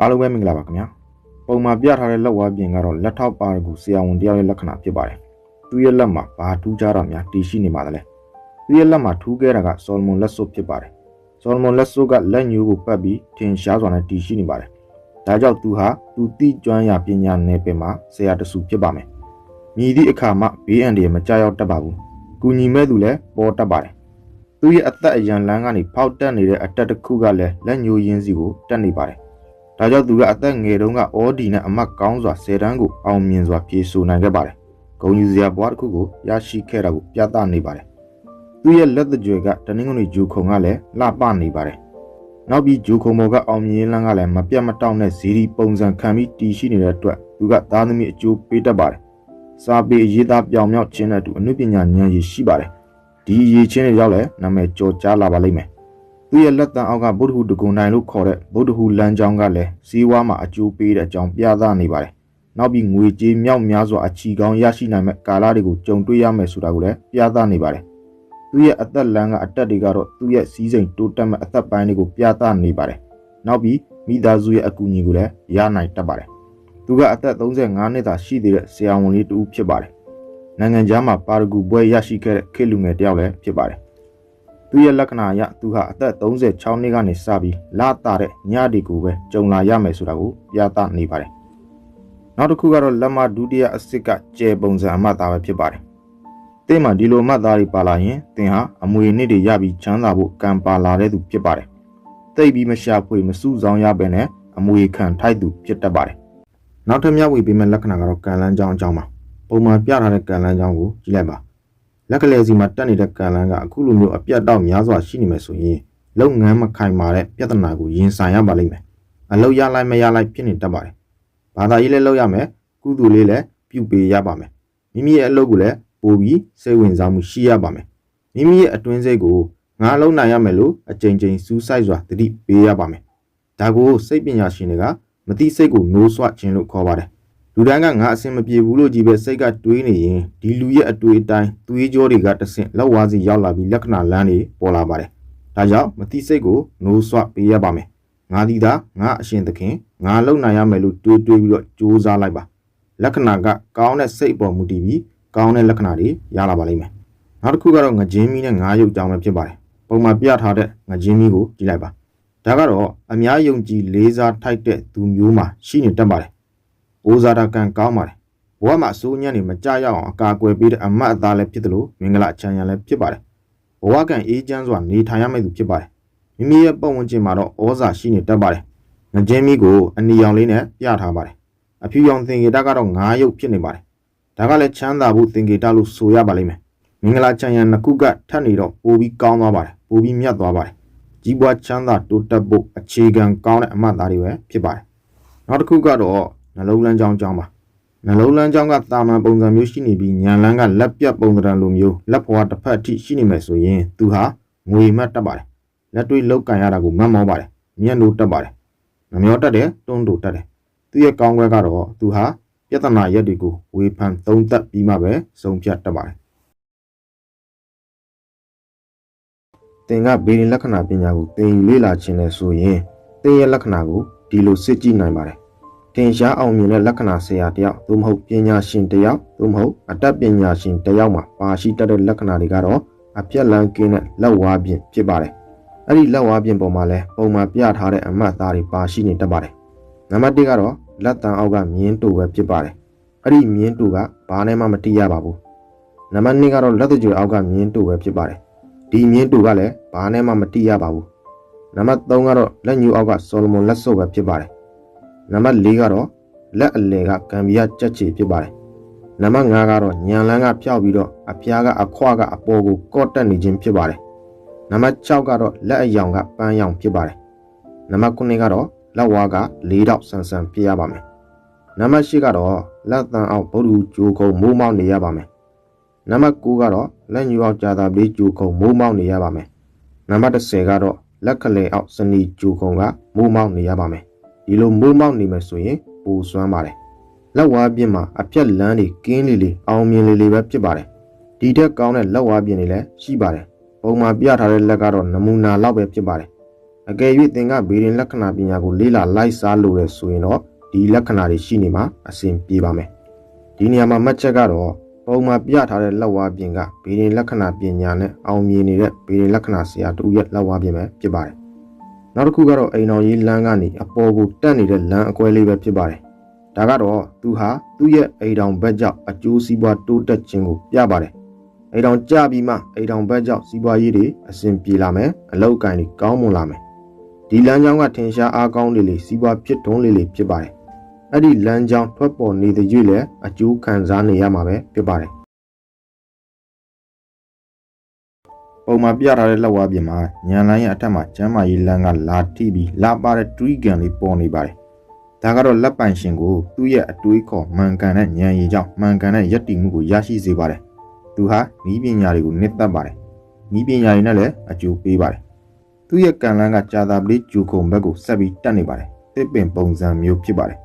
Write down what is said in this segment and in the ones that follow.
အားလုံးပဲမင်္ဂလာပါခင်ဗျာပုံမှန်ပြထားတဲ့လက်ဝါးပြင်ကတော့လက်ထောက်ပါရဂူဆရာဝန်တယောက်ရဲ့လက္ခဏာဖြစ်ပါတယ်သူရဲ့လက်မှာဘာထူးခြားတာများတည်ရှိနေပါသလဲသူရဲ့လက်မှာထူးခဲ့တာကဆော်လမွန်လက်စွပ်ဖြစ်ပါတယ်ဆော်လမွန်လက်စွပ်ကလက်ညှိုးကိုပတ်ပြီးထင်ရှားစွာနဲ့တည်ရှိနေပါတယ်ဒါကြောင့်သူဟာသူတိကျွမ်းရာပညာနယ်ပင်မှာဆရာတဆူဖြစ်ပါမယ်မြည်သည့်အခါမှဘေးအန္တရာယ်မကြောက်တတ်ပါဘူးကူညီမဲ့သူလည်းပေါ်တတ်ပါတယ်သူရဲ့အသက်အရန်လန်းကနေဖောက်တက်နေတဲ့အတက်တစ်ခုကလည်းလက်ညှိုးရင်းစီကိုတက်နေပါတယ် ဒါကြောင့်သူကအသက်ငယ်တုန်းကအော်ဒီနဲ့အမတ်ကောင်းစွာဆယ်တန်းကိုအောင်မြင်စွာဖြေဆိုနိုင်ခဲ့ပါတယ်။ဂုံယူစရာဘွားတစ်ခုကိုရရှိခဲ့တာကိုပြသနေပါတယ်။သူရဲ့လက်သကြွယ်ကတနင်္ဂနွေဂျူခုံကလည်းလှပနေပါတယ်။နောက်ပြီးဂျူခုံဘော်ကအောင်မြင်လန်းကလည်းမပြတ်မတောင့်တဲ့ဇီဒီပုံစံခံပြီးတည်ရှိနေတဲ့အတွက်သူကသားသမီးအကျိုးပေးတတ်ပါတယ်။စာပေအရေးသားပြောင်မြောက်ခြင်းနဲ့အတူအနုပညာဉာဏ်ရည်ရှိပါတယ်။ဒီအရေးချင်းတွေရောက်လဲနာမည်ကျော်ကြားလာပါလိမ့်မယ်။ သူ့ရဲ့လက်တံအောက်ကဗုဒ္ဓဟူတကုံတိုင်းလို့ခေါ်တဲ့ဗုဒ္ဓဟူလမ်းကြောင်းကလည်းစီးဝါးမှာအကျိုးပေးတဲ့အကြောင်းပြသနေပါတယ်။နောက်ပြီးငွေကြေးမြောက်များစွာအချီကောင်းရရှိနိုင်မဲ့ကာလတွေကိုကြုံတွေ့ရမယ်ဆိုတာကိုလည်းပြသနေပါတယ်။သူ့ရဲ့အသက်လမ်းကအတက်တွေကတော့သူ့ရဲ့စီးစိမ်တိုးတက်မဲ့အသက်ပိုင်းတွေကိုပြသနေပါတယ်။နောက်ပြီးမိသားစုရဲ့အကူအညီကိုလည်းရနိုင်တတ်ပါတယ်။သူကအသက်35နှစ်သာရှိသေးတဲ့ဆရာဝန်လေးတူဖြစ်ပါတယ်။နိုင်ငံခြားမှာပါရဂူပွဲရရှိခဲ့တဲ့ခေတ်လူငယ်တစ်ယောက်လည်းဖြစ်ပါတယ်။ သူ့ရဲ့လက္ခဏာအရသူဟာအသက်36နှစ်ကနေစပြီးလာတာတဲ့ညဒီကိုပဲကြုံလာရမယ်ဆိုတာကိုပြသနေပါတယ်။နောက်တစ်ခုကတော့လက်မဒုတိယအစစ်ကကျဲပုံစံအမှတ်သားပဲဖြစ်ပါတယ်။တင်းမှာဒီလိုအမှတ်သားတွေပါလာရင်တင်းဟာအမွေနှစ်တွေရပြီးချမ်းသာဖို့ကံပါလာတဲ့သူဖြစ်ပါတယ်။တိတ်ပြီးမရှာဖွေမစုဆောင်ရပဲနဲ့အမွေခံထိုက်သူဖြစ်တတ်ပါတယ်။နောက်ထပ်မျှဝေပေးမယ့်လက္ခဏာကတော့ကံလန်းကြောင်းအကြောင်းပါ။ပုံမှန်ပြထားတဲ့ကံလန်းကြောင်းကိုကြည့်လိုက်ပါ။ လက်ကလေးစီမှာတက်နေတဲ့ကန်လန်းကအခုလိုမျိုးအပြတ်တောက်များစွာရှိနေမယ်ဆိုရင်လုပ်ငန်းမခိုင်မာတဲ့ပြဿနာကိုရင်ဆိုင်ရပါလိမ့်မယ်။အလုပ်ရလိုက်မရလိုက်ဖြစ်နေတတ်ပါတယ်။ဘာသာရေးလည်းလုပ်ရမယ်။ကုသိုလ်လေးလည်းပြုပေးရပါမယ်။မိမိရဲ့အလုပ်ကိုလည်းပိုပြီးစိတ်ဝင်စားမှုရှိရပါမယ်။မိမိရဲ့အတွင်းစိတ်ကိုငါလုံးနိုင်ရမယ်လို့အကြိမ်ကြိမ်စူးစိုက်စွာတတိပေးရပါမယ်။ဒါကိုစိတ်ပညာရှင်တွေကမတိစိတ်ကိုနိုးဆွခြင်းလို့ခေါ်ပါတယ်။ လူတိုင်းကငါအဆင်မပြေဘူးလို့ကြီးပဲစိတ်ကတွေးနေရင်ဒီလူရဲ့အတွေ့အတိုင်းသွေးကြောတွေကတဆင့်လောက်ဝါးစီရောက်လာပြီးလက္ခဏာလမ်းတွေပေါ်လာပါတယ်။ဒါကြောင့်မတိစိတ်ကိုနိုးဆွပေးရပါမယ်။ငါဒီသာငါအရှင်သခင်ငါလုံနိုင်ရမယ်လို့တွေးတွေးပြီးတော့ကြိုးစားလိုက်ပါ။လက္ခဏာကကောင်းတဲ့စိတ်အပေါ်မူတည်ပြီးကောင်းတဲ့လက္ခဏာတွေရလာပါလိမ့်မယ်။နောက်တစ်ခုကတော့ငကြင်းမီနဲ့ငါးရုပ်ကြောင်းပဲဖြစ်ပါတယ်။ပုံမှန်ပြထားတဲ့ငကြင်းမီကိုကြည့်လိုက်ပါ။ဒါကတော့အများယုံကြည်လေးစားထိုက်တဲ့သူမျိုးမှာရှိနေတတ်ပါတယ်။ အိုးစားတာကံကောင်းပါတယ်ဘဝမှာအစိုးညံ့နေမကြရအောင်အကာအကွယ်ပေးတဲ့အမတ်အသားလည်းဖြစ်တယ်လို့မင်္ဂလာအချမ်းရံလည်းဖြစ်ပါတယ်ဘဝကံအေးချမ်းစွာနေထိုင်ရမယ့်သူဖြစ်ပါတယ်မိမိရဲ့ပတ်ဝန်းကျင်မှာတော့ဩဇာရှိနေတတ်ပါတယ်ငကြင်းမီကိုအနီရောင်လေးနဲ့ပြထားပါတယ်အဖြူရောင်သင်္ကေတကတော့ငါးရုပ်ဖြစ်နေပါတယ်ဒါကလည်းချမ်းသာဖို့သင်္ကေတလို့ဆိုရပါလိမ့်မယ်မင်္ဂလာချမ်းရံနှစ်ခုကထပ်နေတော့ပိုပြီးကောင်းသွားပါတယ်ပိုပြီးမြတ်သွားပါတယ်ကြီးပွားချမ်းသာတိုးတက်ဖို့အခြေခံကောင်းတဲ့အမတ်သားတွေပဲဖြစ်ပါတယ်နောက်တစ်ခုကတော့ နှလုံးလန်းကြောင်းကြောင်းပါနှလုံးလန်းကြောင်းကတာမန်ပုံစံမျိုးရှိနေပြီးညံလန်းကလက်ပြတ်ပုံစံလိုမျိုးလက်ဖွာတစ်ဖက်အထိရှိနေမယ်ဆိုရင်သူဟာငွေမတ်တက်ပါတယ်လက်တွေ့လောက်ကန်ရတာကိုမတ်မောပါတယ်မျက်နှိုးတက်ပါတယ်နှမျောတက်တယ်တွန်းတူတက်တယ်သူရဲ့ကောင်းခွဲကတော့သူဟာပြဿနာရက်တွေကိုဝေဖန်သုံးသပ်ပြီးမှပဲဆုံးဖြတ်တက်ပါတယ်သင်ကဘေးရင်လက္ခဏာပညာကိုသင်ယူလေ့လာခြင်းလဲဆိုရင်သင်ရဲ့လက္ခဏာကိုဒီလိုစစ်ကြည့်နိုင်ပါတယ် ထင်ရှားအောင်မြင်တဲ့လက္ခဏာဆရာတယောက်သို့မဟုတ်ပညာရှင်တယောက်သို့မဟုတ်အတတ်ပညာရှင်တယောက်မှာပါရှိတတ်တဲ့လက္ခဏာတွေကတော့အပြက်လန်းကင်းတဲ့လက်ဝါးပြင်ဖြစ်ပါတယ်။အဲ့ဒီလက်ဝါးပြင်ပေါ်မှာလည်းပုံမှန်ပြထားတဲ့အမှတ်အသားတွေပါရှိနေတတ်ပါတယ်။နံပါတ်1ကတော့လက်တံအောက်ကမြင်းတူပဲဖြစ်ပါတယ်။အဲ့ဒီမြင်းတူကဘာနဲ့မှမတိရပါဘူး။နံပါတ်2ကတော့လက်သကြွယ်အောက်ကမြင်းတူပဲဖြစ်ပါတယ်။ဒီမြင်းတူကလည်းဘာနဲ့မှမတိရပါဘူး။နံပါတ်3ကတော့လက်ညူအောက်ကဆော်လမွန်လက်စုပ်ပဲဖြစ်ပါတယ်။ နံပါတ်၄ကတော့လက်အလယ်ကကံပြားကြက်ချီဖြစ်ပါတယ်။နံပါတ်၅ကတော့ညံလန်းကဖျောက်ပြီးတော့အဖျားကအခွကအပေါ်ကိုကော့တက်နေခြင်းဖြစ်ပါတယ်။နံပါတ်6ကတော့လက်အယောင်ကပန်းရောင်ဖြစ်ပါတယ်။နံပါတ်9ကတော့လက်ဝါးက၄တောက်ဆန်ဆန်ဖြစ်ရပါမယ်။နံပါတ်10ကတော့လက်တန်အောင်ဗုဒ္ဓဟူဂျိုခုံမိုးမောက်နေရပါမယ်။နံပါတ်9ကတော့လက်ညူအောင်ကြာသာပလေးဂျိုခုံမိုးမောက်နေရပါမယ်။နံပါတ်10ကတော့လက်ကလေးအောင်စနီဂျိုခုံကမိုးမောက်နေရပါမယ်။ ဒီလိုမိုးမောက်နေမယ်ဆိုရင်ပူစွမ်းပါတယ်လက်ဝါးပြင်းမှာအပြက်လန်းတွေကင်းလီလီအောင်မြင်လီလီပဲဖြစ်ပါတယ်ဒီထက်ကောင်းတဲ့လက်ဝါးပြင်းတွေလည်းရှိပါတယ်ပုံမှန်ပြထားတဲ့လက်ကတော့နမူနာလောက်ပဲဖြစ်ပါတယ်အကယ်၍သင်ကဘေးရင်လက္ခဏာပညာကိုလေ့လာလိုက်စားလို့ရဆိုရင်တော့ဒီလက္ခဏာတွေရှိနေမှာအဆင်ပြေပါမယ်ဒီနေရာမှာမှတ်ချက်ကတော့ပုံမှာပြထားတဲ့လက်ဝါးပြင်ကဘေးရင်လက္ခဏာပညာနဲ့အောင်မြင်နေတဲ့ဘေးရင်လက္ခဏာဆရာတူရဲ့လက်ဝါးပြင်ပဲဖြစ်ပါတယ် နောက်တစ်ခုကတော့အိမ်တော်ကြီးလမ်းကနေအပေါ်ကိုတက်နေတဲ့လမ်းအကွဲလေးပဲဖြစ်ပါတယ်ဒါကတော့သူဟာသူ့ရဲ့အိမ်တော်ဘက်ကြောင့်အကျိုးစီးပွားတိုးတက်ခြင်းကိုပြပါတယ်အိမ်တော်ကြပြီးမှအိမ်တော်ဘက်ကြောင့်စီးပွားရေးတွေအဆင်ပြေလာမယ်အလောက်အကင်တွေကောင်းမွန်လာမယ်ဒီလမ်းကြောင်းကထင်ရှားအားကောင်းလေးလေးစီးပွားဖြစ်ထွန်းလေးလေးဖြစ်ပါတယ်အဲ့ဒီလမ်းကြောင်းထွက်ပေါ်နေတဲ့ရွေ့လည်းအကျိုးခံစားနေရမှာပဲဖြစ်ပါတယ် ပုံမှာပြထားတဲ့လက်ဝါးပြင်မှာညံလိုင်းရဲ့အထက်မှာကျမ်းမာရေးလမ်းကလာထိပြီးလာပါတဲ့တွေးကန်လေးပေါ်နေပါတယ်ဒါကတော့လက်ပိုင်ရှင်ကိုသူ့ရဲ့အတွေးခေါ်မှန်ကန်တဲ့ဉာဏ်ရည်ကြောင့်မှန်ကန်တဲ့ယက်တီမှုကိုရရှိစေပါတယ်သူဟာဤပညာတွေကိုနှစ်သက်ပါတယ်ဤပညာတွေနဲ့လည်းအကျိုးပေးပါတယ်သူ့ရဲ့ကံလန်းကကြာသာပလေးဂျူခုံဘက်ကိုဆက်ပြီးတက်နေပါတယ်တစ်ပင်ပုံစံမျိုးဖြစ်ပါတယ်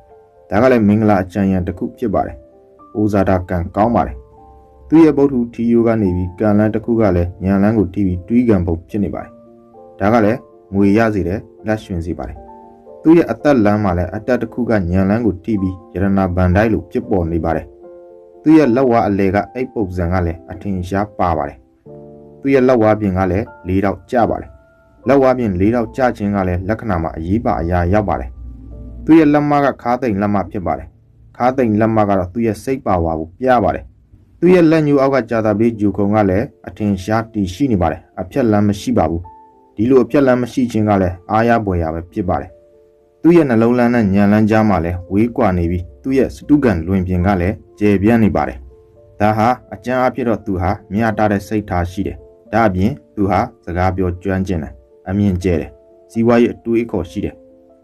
ဒါကလည်းမင်္ဂလာအကြံဉာဏ်တစ်ခုဖြစ်ပါတယ်။အိုဇာတာကံကောင်းပါတယ်။ သူ့ရဲ့ဗုဒ္ဓထီယိုကနေပြီးကံလန်းတစ်ခုကလည်းညံလန်းကိုတီးပြီးတွေးကံပုံဖြစ်နေပါတယ်။ဒါကလည်းငွေရစေတယ်လက်ရှင်စေပါတယ်။သူ့ရဲ့အသက်လမ်းမှာလည်းအတက်တစ်ခုကညံလန်းကိုတီးပြီးယရနာဗန်တိုင်းလိုဖြစ်ပေါ်နေပါတယ်။သူ့ရဲ့လက်ဝါအလဲကအိတ်ပုံစံကလည်းအထင်ရှားပါပါတယ်။သူ့ရဲ့လက်ဝါပြင်ကလည်း၄တောက်ကျပါတယ်။လက်ဝါပြင်၄တောက်ကျခြင်းကလည်းလက္ခဏာမှာအရေးပါအရာရောက်ပါတယ်သူ့ရဲ့လက်မကခါးသိမ်လက်မဖြစ်ပါတယ်ခါးသိမ်လက်မကတော့သူ့ရဲ့စိတ်ပါဝါကိုပြပါတယ် သူ့ရဲ့လက်ညှိုးအောက်ကကြာတာပလေးဂျူခုံကလည်းအထင်ရှားတည်ရှိနေပါတယ်အဖြက်လမ်းမရှိပါဘူးဒီလိုအဖြက်လမ်းမရှိခြင်းကလည်းအားရပွေရပဲဖြစ်ပါတယ်သူ့ရဲ့နှလုံးလန်းနဲ့ညံလန်းကြားမှာလည်းဝေးကွာနေပြီးသူ့ရဲ့စတုကန်လွင်ပြင်ကလည်းကျေပြန့်နေပါတယ်ဒါဟာအကျမ်းအဖြစ်တော့သူဟာမြတ်တာတဲ့စိတ်ထားရှိတယ်ဒါအပြင်သူဟာစကားပြောကျွမ်းကျင်တယ်အမြင့်ကျဲတယ်စီးပွားရေးအတွေးအခေါ်ရှိတယ်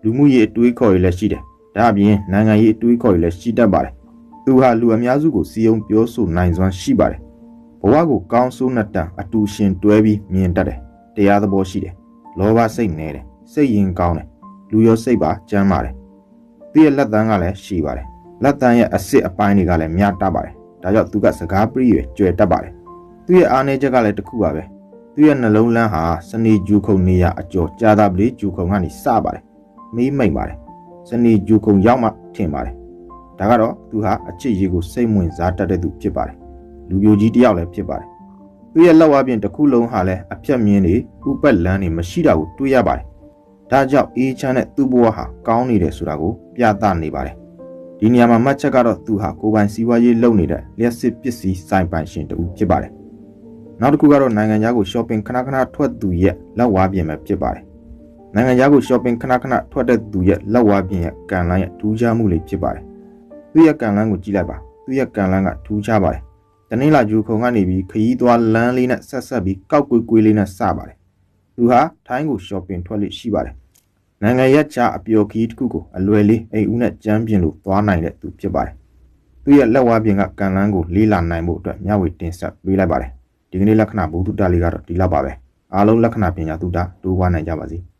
လူမှုရေးအတွေးခေါ်တွေလည်းရှိတယ်။ဒါအပြင်နိုင်ငံရေးအတွေးခေါ်တွေလည်းရှိတတ်ပါတယ်။ သူဟာလူအများစုကိုစီယုံပြောဆိုနိုင်စွမ်းရှိပါတယ်။ဘဝကိုကောင်းဆိုးနှစ်တန်အတူရှင်တွဲပြီးမြင်တတ်တယ်။တရားသဘောရှိတယ်။လောဘစိတ်နေတယ်။စိတ်ရင်ကောင်းတယ်။လူရောစိတ်ပါကြမ်းပါတယ်။သူ့ရဲ့လက်သန်းကလည်းရှိပါတယ်။လက်သန်းရဲ့အစစ်အပိုင်းတွေကလည်းများတတ်ပါတယ်။ဒါကြောင့်သူကစကားပြည့်ရွယ်ကြွယ်တတ်ပါတယ်။သူ့ရဲ့အားနည်းချက်ကလည်းတစ်ခုပါပဲ။သူ့ရဲ့နှလုံးလန်းဟာစနေဂျူခုံနေရအကျော်ကြာတာပလေးဂျူခုံကနေစပါတယ်မေးမိတ်ပါတယ်စနေဂျူကုံရောက်မှထင်ပါတယ် ဒါကတော့သူဟာအချစ်ရေးကိုစိတ်ဝင်စားတတ်တဲ့သူဖြစ်ပါတယ်လူပြိုကြီးတယောက်လည်းဖြစ်ပါတယ်သူရဲ့လက်ဝါးပြင်တစ်ခုလုံးဟာလည်းအဖြတ်မြင်းတွေဥပတ်လန်းတွေမရှိတာကိုတွေ့ရပါတယ်ဒါကြောင့်အေးချမ်းတဲ့သူ့ဘဝဟာကောင်းနေတယ်ဆိုတာကိုပြသနေပါတယ်ဒီနေရာမှာမှတ်ချက်ကတော့သူဟာကိုပိုင်စီးပွားရေးလုပ်နေတဲ့လျှက်စစ်ပစ္စည်းဆိုင်ပိုင်ရှင်တူဖြစ်ပါတယ်နောက်တစ်ခုကတော့နိုင်ငံခြားကို shopping ခဏခဏထွက်သူရဲ့လက်ဝါးပြင်ပဲဖြစ်ပါတယ်နိုင်ငံခြားကို shopping ခဏခဏထွက်တဲ့သူရဲ့လက်ဝါးပြင်ရဲ့ကန်လန်းရဲ့ထူးခြားမှုလေးဖြစ်ပါတယ်။ သူ့ရဲ့ကန်လန်းကိုကြည့်လိုက်ပါ။သူ့ရဲ့ကန်လန်းကထူးခြားပါတယ်။တနင်္လာဂျူခုံကနေပြီးခရီးသွားလမ်းလေးနဲ့ဆက်ဆက်ပြီးကောက်ကွေးကွေးလေးနဲ့စပါတယ်။သူဟာထိုင်းကို shopping ထွက်လို့ရှိပါတယ်။နိုင်ငံရဲ့ချာအပျော်ခီးတစ်ခုကိုအလွယ်လေးအိမ်ဦးနဲ့ကြမ်းပြင်လို့သွားနိုင်တဲ့သူဖြစ်ပါတယ်။သူ့ရဲ့လက်ဝါးပြင်ကကန်လန်းကိုလေးလာနိုင်မှုအတွက်မျှဝေတင်ဆက်ပေးလိုက်ပါတယ်။ဒီကနေ့လက္ခဏာဘုဒ္ဓတာလေးကတော့ဒီလောက်ပါပဲ။အားလုံးလက္ခဏာပညာသုတတိုးပွားနိုင်ကြပါစေ။